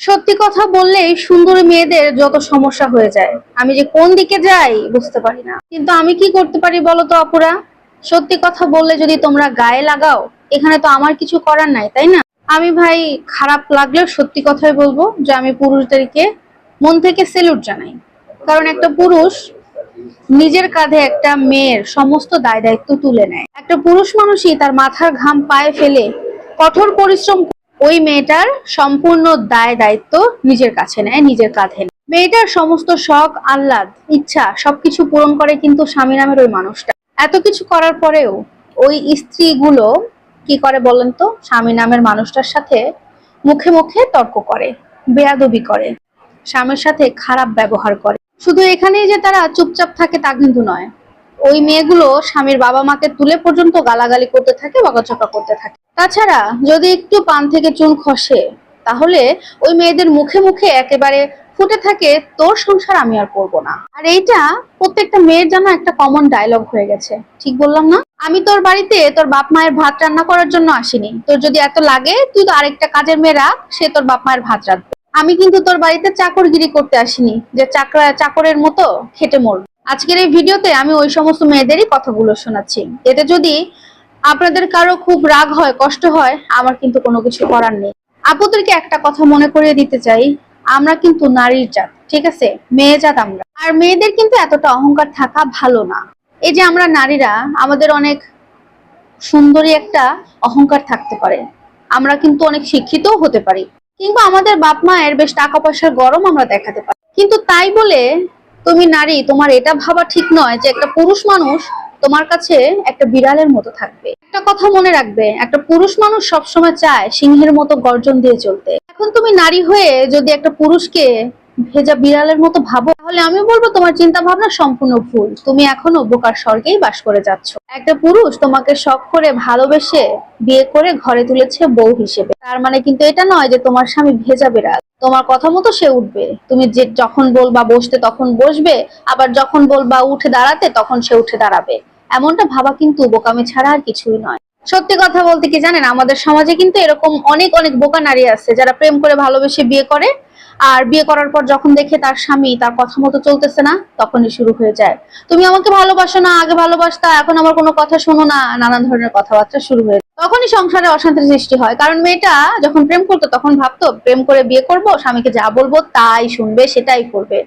সত্যি কথা বললেই সুন্দরী মেয়েদের যত সমস্যা হয়ে যায়, আমি যে কোন দিকে যাই বুঝতে পারি না। কিন্তু আমি কি করতে পারি বলো তো আপুরা? সত্যি কথা বললে যদি তোমরা গায়ে লাগাও, এখানে তো আমার কিছু করার নাই, তাই না? আমি ভাই, খারাপ লাগলেও সত্যি কথাই বলব যে আমি পুরুষদেরকে মন থেকে সেলুট জানাই। কারণ একটা পুরুষ নিজের কাঁধে একটা মেয়ের সমস্ত দায় দায়িত্ব তুলে নেয়। একটা পুরুষ মানুষই তার মাথার ঘাম পায়ে ফেলে কঠোর পরিশ্রম ওই মেয়েটার সম্পূর্ণ দায় দায়িত্ব নিজের কাছে নেয়, নিজের কাঁধে নেয়। মেয়েটার সমস্ত শখ, আহ্লাদ, ইচ্ছা সবকিছু পূরণ করে কিন্তু স্বামী নামের ওই মানুষটা। এত কিছু করার পরেও ওই স্ত্রীগুলো কি করে বলেন তো? স্বামী নামের মানুষটার সাথে মুখে মুখে তর্ক করে, বেয়াদবি করে, স্বামীর সাথে খারাপ ব্যবহার করে। শুধু এখানেই যে তারা চুপচাপ থাকে তা কিন্তু নয়। ওই মেয়েগুলো স্বামীর বাবা মাকে তুলে পর্যন্ত গালাগালি করতে থাকে বকাচকা করতে থাকে। তাছাড়া যদি একটু পান থেকে চুন খসে, তাহলে ওই মেয়েদের মুখে মুখে একেবারে ফুটে থাকে, তোর সংসার আমি আর করব না। আর এইটা প্রত্যেকটা মেয়ের যেন একটা কমন ডায়লগ হয়ে গেছে। ঠিক বললাম না? আমি তোর বাড়িতে তোর বাপ মায়ের ভাত রান্না করার জন্য আসিনি। তোর যদি এত লাগে, তুই তো আরেকটা কাজের মেয়ে রাখ, সে তোর বাপ মায়ের ভাত রাখবে আমি কিন্তু তোর বাড়িতে চাকরগিরি করতে আসিনি, যে চাকরা, চাকরের মতো খেটে মরব। আজকের এই ভিডিওতে আমি ওই সমস্ত মেয়েদেরই কথাগুলো শোনাচ্ছি। এতে যদি আপনাদের কারও খুব রাগ হয়, কষ্ট হয়, আমার কিন্তু কোনো কিছু করার নেই। আপুদেরকে একটা কথা মনে করিয়ে দিতে চাই, আমরা কিন্তু নারীর জাত, ঠিক আছে? মেয়ে জাত আমরা। আর মেয়েদের কিন্তু এতটা অহংকার থাকা ভালো না। এই যে আমরা নারীরা, আমাদের অনেক সুন্দরী একটা অহংকার থাকতে পারে। আমরা কিন্তু অনেক শিক্ষিতও হতে পারি। কিংবা আমাদের বাপ মায়ের বেশ টাকা পয়সার গরম আমরা দেখাতে পারি। কিন্তু তাই বলে তুমি নারী, তোমার এটা ভাবা ঠিক নয় যে একটা পুরুষ মানুষ তোমার কাছে একটা বিড়ালের মতো থাকবে। একটা কথা মনে রাখবে, একটা পুরুষ মানুষ সবসময় চায় সিংহের মতো গর্জন দিয়ে চলতে। এখন তুমি নারী হয়ে যদি একটা পুরুষকে ভেজা বিড়ালের মতো ভাবো। তাহলে আমি বলব তোমার চিন্তা ভাবনা সম্পূর্ণ ভুল। তুমি এখনও বোকার স্বর্গেই বাস করে যাচ্ছ। একটা পুরুষ তোমাকে শখ করে ভালোবেসে বিয়ে করে ঘরে তুলেছে বউ হিসেবে। তার মানে কিন্তু এটা নয় যে তোমার স্বামী ভেজা বিড়াল। তোমার কথা মতো সে উঠবে। তুমি যে যখন বলবা বসতে তখন বসবে, আবার যখন বলবা উঠে দাঁড়াতে তখন সে উঠে দাঁড়াবে। এমনটা ভাবা কিন্তু বোকামি ছাড়া আর কিছুই নয়। সত্যি কথা বলতে কি জানেন, আমাদের সমাজে কিন্তু এরকম অনেক অনেক বোকা নারী আছে যারা প্রেম করে ভালোবেসে বিয়ে করে। আর বিয়ে করার পর যখন দেখে তার স্বামী তার কথা মতো চলতেছে না, তখনই শুরু হয়ে যায়। তুমি আমাকে ভালোবাসো না, আগে ভালোবাসতা, এখন আমার কোনো কথা শোনো না, নানান ধরনের কথাবার্তা শুরু হয়ে তখনই সংসারে অশান্তির সৃষ্টি হয়। কারণ মেয়েটা যখন প্রেম করতো, তখন ভাবতো, প্রেম করে বিয়ে করব, স্বামীকে যা বলব তাই শুনবে, সেটাই করবে।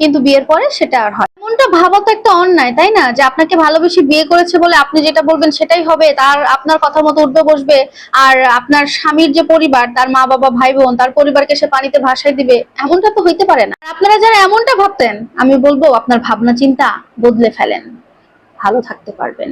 কিন্তু বিয়ের পরে সেটা আর হয় ভাবা তো একটা অন্যায়, তাই না? যে আপনাকে ভালোবেসে বিয়ে করেছে বলে আপনি যেটা বলবেন সেটাই হবে, তার আপনার কথা মতো উঠবে বসবে, আর আপনার স্বামীর যে পরিবার, তার মা বাবা, ভাই বোন, তার পরিবারকে সে পানিতে ভাসাই দিবে, এমনটা তো হইতে পারে না। আপনারা যারা এমনটা ভাবতেন, আমি বলব আপনার ভাবনা চিন্তা বদলে ফেলেন। ভালো থাকতে পারবেন।